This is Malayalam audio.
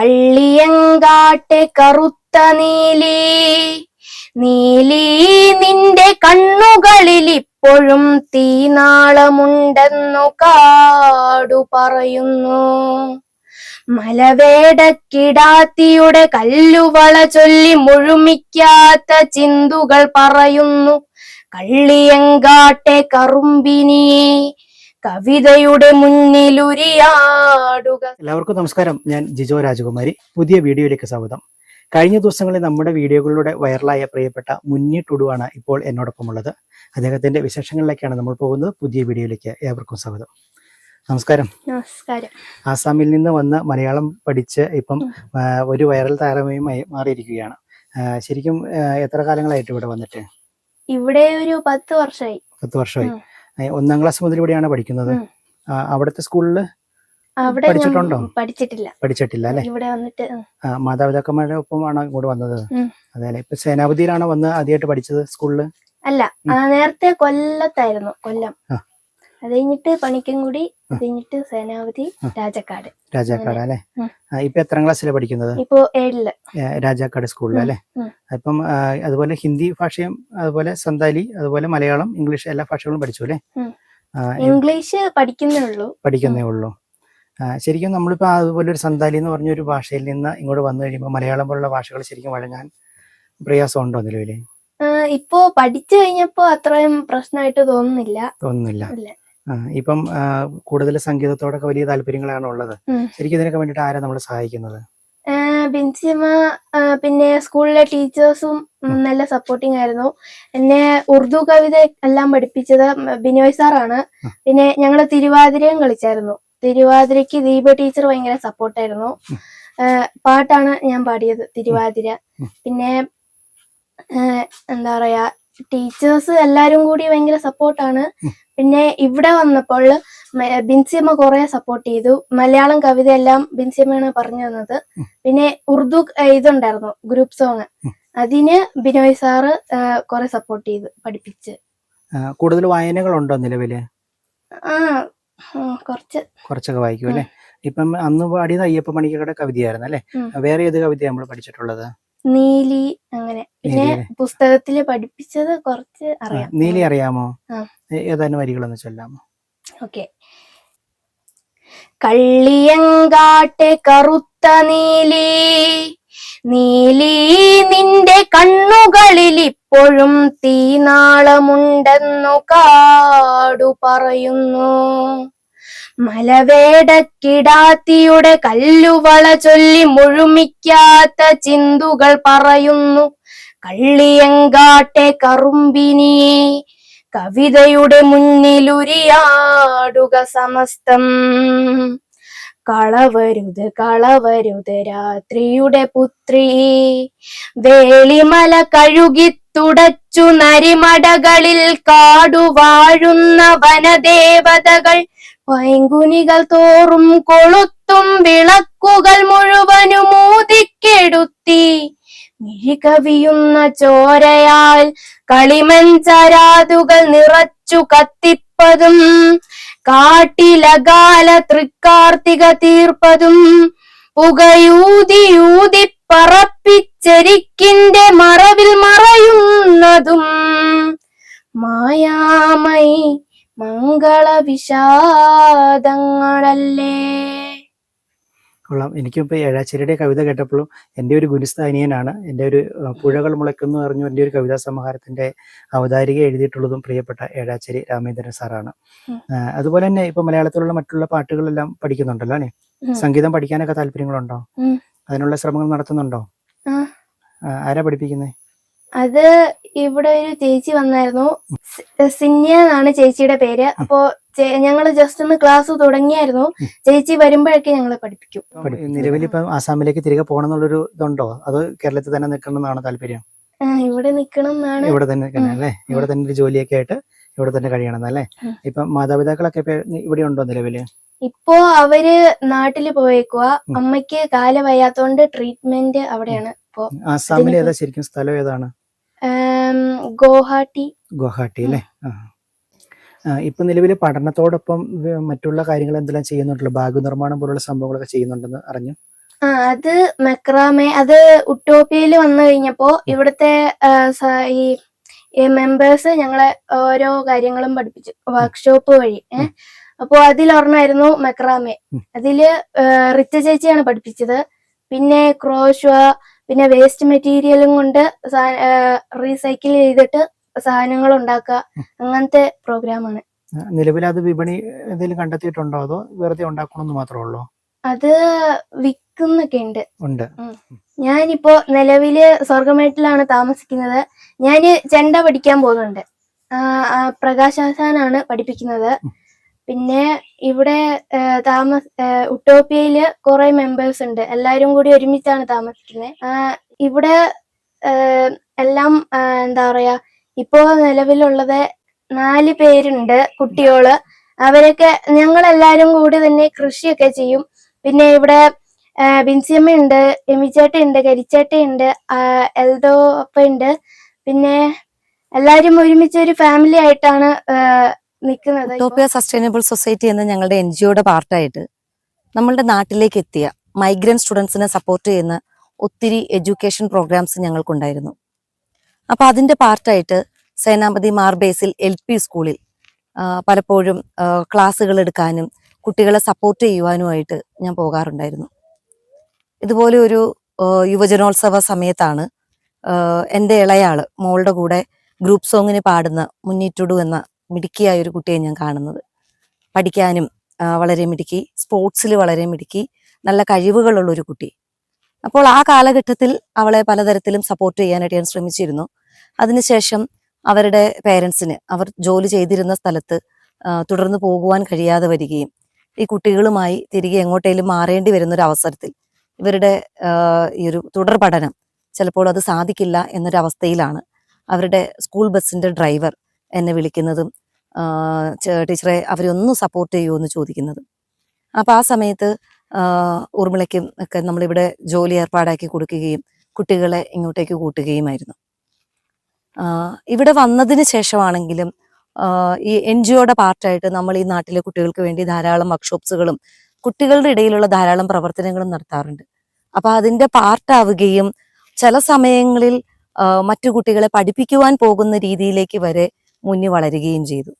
കള്ളിയങ്കാട്ടെ കറുത്ത നീലി. നീലി നിന്റെ കണ്ണുകളിൽ ഇപ്പോഴും തീനാളമുണ്ടെന്നു കാടു പറയുന്നു. മലവേടക്കിടാത്തിയുടെ കല്ലുവള ചൊല്ലി മുഴുമിക്കാത്ത ചിന്തുകൾ പറയുന്നു. കള്ളിയങ്കാട്ടെ കറുമ്പിനി കവിതയുടെ മുന്നിലുരിയാടുക. എല്ലാവർക്കും നമസ്കാരം. ഞാൻ ജിജോ രാജകുമാരി. പുതിയ വീഡിയോയിലേക്ക് സ്വാഗതം. കഴിഞ്ഞ ദിവസങ്ങളിൽ നമ്മുടെ വീഡിയോകളിലൂടെ വൈറലായ പ്രിയപ്പെട്ട മുന്നി ടുഡുവാണ് ഇപ്പോൾ എന്നോടൊപ്പം ഉള്ളത് അദ്ദേഹത്തിന്റെ വിശേഷങ്ങളിലേക്കാണ് നമ്മൾ പോകുന്നത്. പുതിയ വീഡിയോയിലേക്ക് ഏവർക്കും സ്വാഗതം. നമസ്കാരം. നമസ്കാരം. ആസാമിൽ നിന്ന് വന്ന് മലയാളം പഠിച്ച് ഇപ്പം ഒരു വൈറൽ താരമായി മാറിയിരിക്കുകയാണ്. ശരിക്കും എത്ര കാലങ്ങളായിട്ട് ഇവിടെ വന്നിട്ട്? ഇവിടെ ഒരു പത്ത് വർഷമായി. പത്ത് വർഷമായി. ഒന്നാം ക്ലാസ് മുതൽ ഇവിടെയാണ് പഠിക്കുന്നത്. അവിടുത്തെ സ്കൂളിൽ പഠിച്ചിട്ടുണ്ടോ? പഠിച്ചിട്ടില്ല പഠിച്ചിട്ടില്ല അല്ലെ ഇവിടെ വന്നിട്ട്. ആ, മാതാപിതാക്കന്മാരുടെ ഒപ്പമാണ് ഇങ്ങോട്ട് വന്നത്. അതെ ഇപ്പൊ സേനാപതിയിലാണോ വന്ന് ആദ്യമായിട്ട് പഠിച്ചത് സ്കൂളിൽ അല്ല നേരത്തെ കൊല്ലത്തായിരുന്നു കൊല്ലം. അത് കഴിഞ്ഞിട്ട് പണിക്കൻകുടി കഴിഞ്ഞിട്ട് സേനാപതി. രാജക്കാട്. രാജാക്കാട് അല്ലെ? ഇപ്പൊ എത്രാം ക്ലാസ്സിലാണ് പഠിക്കുന്നത്? ഇപ്പോ ഏഴിൽ. രാജാക്കാട് സ്കൂളിൽ. അല്ലെ. അപ്പം അതുപോലെ ഹിന്ദി ഭാഷയും അതുപോലെ സന്താലി അതുപോലെ മലയാളം ഇംഗ്ലീഷ് എല്ലാ ഭാഷകളും പഠിച്ചു അല്ലെ? ഇംഗ്ലീഷ് പഠിക്കുന്നേ ഉള്ളൂ. പഠിക്കുന്നേ ഉള്ളൂ. ശരിക്കും നമ്മളിപ്പോ അതുപോലെ ഒരു സന്താലി എന്ന് പറഞ്ഞ ഒരു ഭാഷയിൽ നിന്ന് ഇങ്ങോട്ട് വന്നു കഴിയുമ്പോൾ മലയാളം പോലുള്ള ഭാഷകൾ ശരിക്കും വഴങ്ങാൻ പ്രയാസമുണ്ടോ നിലവിൽ ആ, ഇപ്പോ പഠിച്ചു കഴിഞ്ഞപ്പോ അത്രയും പ്രശ്നമായിട്ട് തോന്നുന്നില്ല. തോന്നുന്നില്ല. ഇല്ല. ആ, ഇപ്പം കൂടുതൽ സംഗീതത്തോടൊക്കെ വലിയ താല്പര്യങ്ങളാണ് ഉള്ളത്. ശരിക്കും ഇതിനൊക്കെ വേണ്ടിട്ട് ആരാ നമ്മളെ സഹായിക്കുന്നത്? ബിൻസിമ പിന്നെ സ്കൂളിലെ ടീച്ചേഴ്സും നല്ല സപ്പോർട്ടിങ് ആയിരുന്നു. എന്നെ ഉറുദു കവിത എല്ലാം പഠിപ്പിച്ചത് ബിനോയ് സാറാണ്. പിന്നെ ഞങ്ങൾ തിരുവാതിരയും കളിച്ചായിരുന്നു. തിരുവാതിരയ്ക്ക് ദീപ ടീച്ചർ ഭയങ്കര സപ്പോർട്ടായിരുന്നു. പാട്ടാണ് ഞാൻ പാടിയത് തിരുവാതിര. പിന്നെ എന്താ പറയാ ടീച്ചേഴ്സ് എല്ലാരും കൂടി ഭയങ്കര സപ്പോർട്ടാണ്. പിന്നെ ഇവിടെ വന്നപ്പോൾ ബിൻസിയമ്മ കുറെ സപ്പോർട്ട് ചെയ്തു. മലയാളം കവിത എല്ലാം ബിൻസിയമ്മയാണ് പറഞ്ഞു തന്നത്. പിന്നെ ഉറുദു ഇതുണ്ടായിരുന്നു ഗ്രൂപ്പ് സോങ്. അതിന് ബിനോയ് സാറ് കുറെ സപ്പോർട്ട് ചെയ്തു പഠിപ്പിച്ച്. കൂടുതൽ വായനകളുണ്ടോ നിലവിൽ? ആ കുറച്ച്. കുറച്ചൊക്കെ വായിക്കും അല്ലെ ഇപ്പം അന്ന് പാടിയത് അയ്യപ്പ മണിക്കരുടെ കവിതയായിരുന്നു അല്ലെ. വേറെ ഏത് കവിതയാണ് നമ്മൾ പഠിച്ചിട്ടുള്ളത്? നീലി അങ്ങനെ. പിന്നെ? പുസ്തകത്തിൽ പഠിപ്പിച്ചത് കുറച്ച് അറിയാം. നീലി അറിയാമോ? ഏതാനും വരികളൊന്ന് ചൊല്ലാമോ? ഓക്കെ. കള്ളിയങ്കാട്ടെ കറുത്ത നീലി നീലി നിന്റെ കണ്ണുകളിൽ ഇപ്പോഴും തീനാളമുണ്ടെന്നു കാടു പറയുന്നു മലവേടക്കിടാത്തിയുടെ കല്ലുവള ചൊല്ലി മുഴുമിക്കാത്ത ചിന്തുകൾ പറയുന്നു. കള്ളിയങ്കാട്ടെ കറുമ്പിനി കവിതയുടെ മുന്നിലുരിയാടുക സമസ്തം. കളവരുത് കളവരുത് രാത്രിയുടെ പുത്രി വേളിമല കഴുകി തുടച്ചു നരിമടകളിൽ കാടുവാഴുന്ന വനദേവതകൾ പൈങ്കുനികൾ തോറും കൊളുത്തും വിളക്കുകൾ മുഴുവനും ഊതിക്കെടുത്തി. മിഴികവിയുന്ന ചോരയാൽ കളിമഞ്ചരാതുകൾ നിറച്ചു കത്തിപ്പതും കാട്ടിലകാല തൃക്കാർത്തിക തീർപ്പതും പുകയൂതിയൂതി പറപ്പിച്ചെരിക്കിന്റെ മറവിൽ മറയുന്നതും. മായാമയി മംഗള വിഷാദങ്ങളല്ലേ കൊള്ളാം. എനിക്കും ഇപ്പൊ ഏഴാച്ചേരിയുടെ കവിത കേട്ടപ്പോഴും എന്റെ ഒരു ഗുരുസ്ഥാനീയനാണ്. എന്റെ ഒരു പുഴകൾ മുളയ്ക്കുന്നു പറഞ്ഞു എന്റെ ഒരു കവിതാ സമാഹാരത്തിന്റെ അവതാരിക എഴുതിയിട്ടുള്ളതും പ്രിയപ്പെട്ട ഏഴാച്ചേരി രാമേന്ദ്രൻ സാറാണ്. അതുപോലെ തന്നെ ഇപ്പൊ മലയാളത്തിലുള്ള മറ്റുള്ള പാട്ടുകളെല്ലാം പഠിക്കുന്നുണ്ടല്ലോ അല്ലേ? സംഗീതം പഠിക്കാനൊക്കെ താല്പര്യങ്ങളുണ്ടോ. അതിനുള്ള ശ്രമങ്ങൾ നടത്തുന്നുണ്ടോ? ആരാ പഠിപ്പിക്കുന്നത് അത് ഇവിടെ ഒരു ചേച്ചി വന്നായിരുന്നു. സിന്യ എന്നാണ് ചേച്ചിയുടെ പേര്. അപ്പോ ഞങ്ങൾ ഞങ്ങൾ ജസ്റ്റ് ഒന്ന് ക്ലാസ് തുടങ്ങിയായിരുന്നു. ചേച്ചി വരുമ്പോഴൊക്കെ ഞങ്ങളെ പഠിപ്പിക്കും. നിലവിൽ ഇപ്പം ആസാമിലേക്ക് തിരികെ പോകണം എന്നുള്ളൊരു ഇതുണ്ടോ? അത് കേരളത്തിൽ തന്നെ നിൽക്കണം എന്നാണ് താല്പര്യം ഇവിടെ നിൽക്കണം എന്നാണ്. ഇവിടെ തന്നെ നിൽക്കണം അല്ലേ? ഇവിടെ തന്നെ ഒരു ജോലിയൊക്കെ ആയിട്ട് ഇവിടെ തന്നെ കഴിയണം അല്ലേ? ഇപ്പൊ മാതാപിതാക്കളൊക്കെ ഇവിടെ ഉണ്ടോ നിലവിൽ? ഇപ്പോ അവർ നാട്ടിൽ പോയേക്കുക. അമ്മയ്ക്ക് കാല വയ്യാത്തോണ്ട് ട്രീറ്റ്മെന്റ് അവിടെയാണ്. ഇപ്പോ ആസാമിൽ ഏതാ ശരിക്കും സ്ഥലം ഏതാണ്? ഗോഹാട്ടി. ഗോഹാട്ടി അല്ലേ? ആ. ആ, ഇപ്പൊ നിലവിൽ പഠനത്തോടൊപ്പം വ- മറ്റുള്ള കാര്യങ്ങൾ എന്തെല്ലാം ചെയ്യുന്നുണ്ടല്ലോ? ബാഗ് നിർമ്മാണം പോലുള്ള സംഭവങ്ങളൊക്കെ ചെയ്യുന്നുണ്ടെന്ന് അറിഞ്ഞു. ആ അത് മെക്രാമെ അത് ഉട്ടോപ്യയിൽ വന്നു കഴിഞ്ഞപ്പോ ഇവിടുത്തെ ആ, സ- ഈ മെമ്പേഴ്സ് ഞങ്ങളെ ഓരോ കാര്യങ്ങളും പഠിപ്പിച്ചു. വർക്ക്ഷോപ്പ് വഴി ഏഹ് അപ്പോ അതിലൊരെണ്ണമായിരുന്നു മെക്രാമെ. ഉം. അതിൽ ആ, റിച്ച ചേച്ചിയാണ് പഠിപ്പിച്ചത്. പിന്നെ ക്രോഷ്വ പിന്നെ വേസ്റ്റ് മെറ്റീരിയലും കൊണ്ട് റീസൈക്കിൾ ചെയ്തിട്ട് സാധനങ്ങൾ ഉണ്ടാക്കുക. അങ്ങനത്തെ പ്രോഗ്രാമാണ് നിലവിൽ അത് വിപണി എന്തെങ്കിലും കണ്ടെത്തിയിട്ടുണ്ടോ? അതോ വെറുതെ ഉണ്ടാക്കണമെന്ന് മാത്രമേ ഉള്ളൂ? അത് വിൽക്കുന്നൊക്കെ ഉണ്ട്. ഉണ്ട്. ഞാനിപ്പോ നിലവിൽ സ്വർഗമേട്ടിലാണ് താമസിക്കുന്നത്. ഞാൻ ചെണ്ട പഠിക്കാൻ പോകുന്നുണ്ട്. ആ, ആ, പ്രകാശ് ആശാനാണ് പഠിപ്പിക്കുന്നത് പിന്നെ ഇവിടെ താമസ ഉട്ടോപ്യയിൽ കുറെ മെമ്പേഴ്സ് ഉണ്ട്. എല്ലാരും കൂടി ഒരുമിച്ചാണ് താമസിക്കുന്നത് ഇവിടെ എല്ലാം എന്താ പറയാ ഇപ്പോ നിലവിലുള്ളത് നാല് പേരുണ്ട് കുട്ടികൾ. അവരൊക്കെ ഞങ്ങൾ എല്ലാരും കൂടി തന്നെ കൃഷിയൊക്കെ ചെയ്യും. പിന്നെ ഇവിടെ ബിൻസിയമ്മ ഉണ്ട് എമിച്ചേട്ട ഉണ്ട് കരിച്ചേട്ടയുണ്ട് ഉണ്ട് എൽദോ ഉണ്ട് പിന്നെ എല്ലാരും ഒരുമിച്ച് ഒരു ഫാമിലി ആയിട്ടാണ് നിൽക്കുന്നത് ടോപ്പിയ സസ്റ്റൈനബിൾ സൊസൈറ്റി എന്ന ഞങ്ങളുടെ എൻ ജിഒയുടെ പാർട്ടായിട്ട് നമ്മളുടെ നാട്ടിലേക്ക് എത്തിയ മൈഗ്രന്റ് സ്റ്റുഡൻസിനെ സപ്പോർട്ട് ചെയ്യുന്ന ഒത്തിരി എഡ്യൂക്കേഷൻ പ്രോഗ്രാംസ് ഞങ്ങൾക്കുണ്ടായിരുന്നു. അപ്പോൾ അതിന്റെ പാർട്ടായിട്ട് സേനാപതി മാർബേസിൽ എൽ പി സ്കൂളിൽ പലപ്പോഴും ക്ലാസ്സുകൾ എടുക്കാനും കുട്ടികളെ സപ്പോർട്ട് ചെയ്യുവാനുമായിട്ട് ഞാൻ പോകാറുണ്ടായിരുന്നു. ഇതുപോലെ ഒരു യുവജനോത്സവ സമയത്താണ് എന്റെ ഇളയാൾ മോളുടെ കൂടെ ഗ്രൂപ്പ് സോങ്ങിന് പാടുന്ന മുന്നിട്ടുടു എന്ന മിടുക്കിയായ ഒരു കുട്ടിയെ ഞാൻ കാണുന്നത്. പഠിക്കാനും വളരെ മിടുക്കി. സ്പോർട്സിൽ വളരെ മിടുക്കി. നല്ല കഴിവുകളുള്ള ഒരു കുട്ടി. അപ്പോൾ ആ കാലഘട്ടത്തിൽ അവളെ പലതരത്തിലും സപ്പോർട്ട് ചെയ്യാനായിട്ട് ഞാൻ ശ്രമിച്ചിരുന്നു. അതിനുശേഷം അവരുടെ പേരൻസിന് അവർ ജോലി ചെയ്തിരുന്ന സ്ഥലത്ത് തുടർന്ന് പോകുവാൻ കഴിയാതെ വരികയും ഈ കുട്ടികളുമായി തിരികെ എങ്ങോട്ടേലും മാറേണ്ടി വരുന്ന ഒരു അവസരത്തിൽ ഇവരുടെ ഈ ഒരു തുടർ പഠനം ചിലപ്പോൾ അത് സാധിക്കില്ല എന്നൊരവസ്ഥയിലാണ് അവരുടെ സ്കൂൾ ബസ്സിന്റെ ഡ്രൈവർ എന്നെ വിളിക്കുന്നതും ടീച്ചറെ അവരെ ഒന്ന് സപ്പോർട്ട് ചെയ്യുമോ എന്ന് ചോദിക്കുന്നത്. അപ്പോൾ ആ സമയത്ത് ഊർമിളയ്ക്കും ഒക്കെ നമ്മളിവിടെ ജോലി ഏർപ്പാടാക്കി കൊടുക്കുകയും കുട്ടികളെ ഇങ്ങോട്ടേക്ക് കൂട്ടുകയുമായിരുന്നു. ഇവിടെ വന്നതിന് ശേഷമാണെങ്കിലും ഈ എൻ ജി ഒയുടെ പാർട്ടായിട്ട് നമ്മൾ ഈ നാട്ടിലെ കുട്ടികൾക്ക് വേണ്ടി ധാരാളം വർക്ക്ഷോപ്സുകളും കുട്ടികളുടെ ഇടയിലുള്ള ധാരാളം പ്രവർത്തനങ്ങളും നടത്താറുണ്ട്. അപ്പോൾ അതിന്റെ പാർട്ടാവുകയും ചില സമയങ്ങളിൽ മറ്റു കുട്ടികളെ പഠിപ്പിക്കുവാൻ പോകുന്ന രീതിയിലേക്ക് വരെ മുന്നിൽ വളരുകയും ചെയ്തു.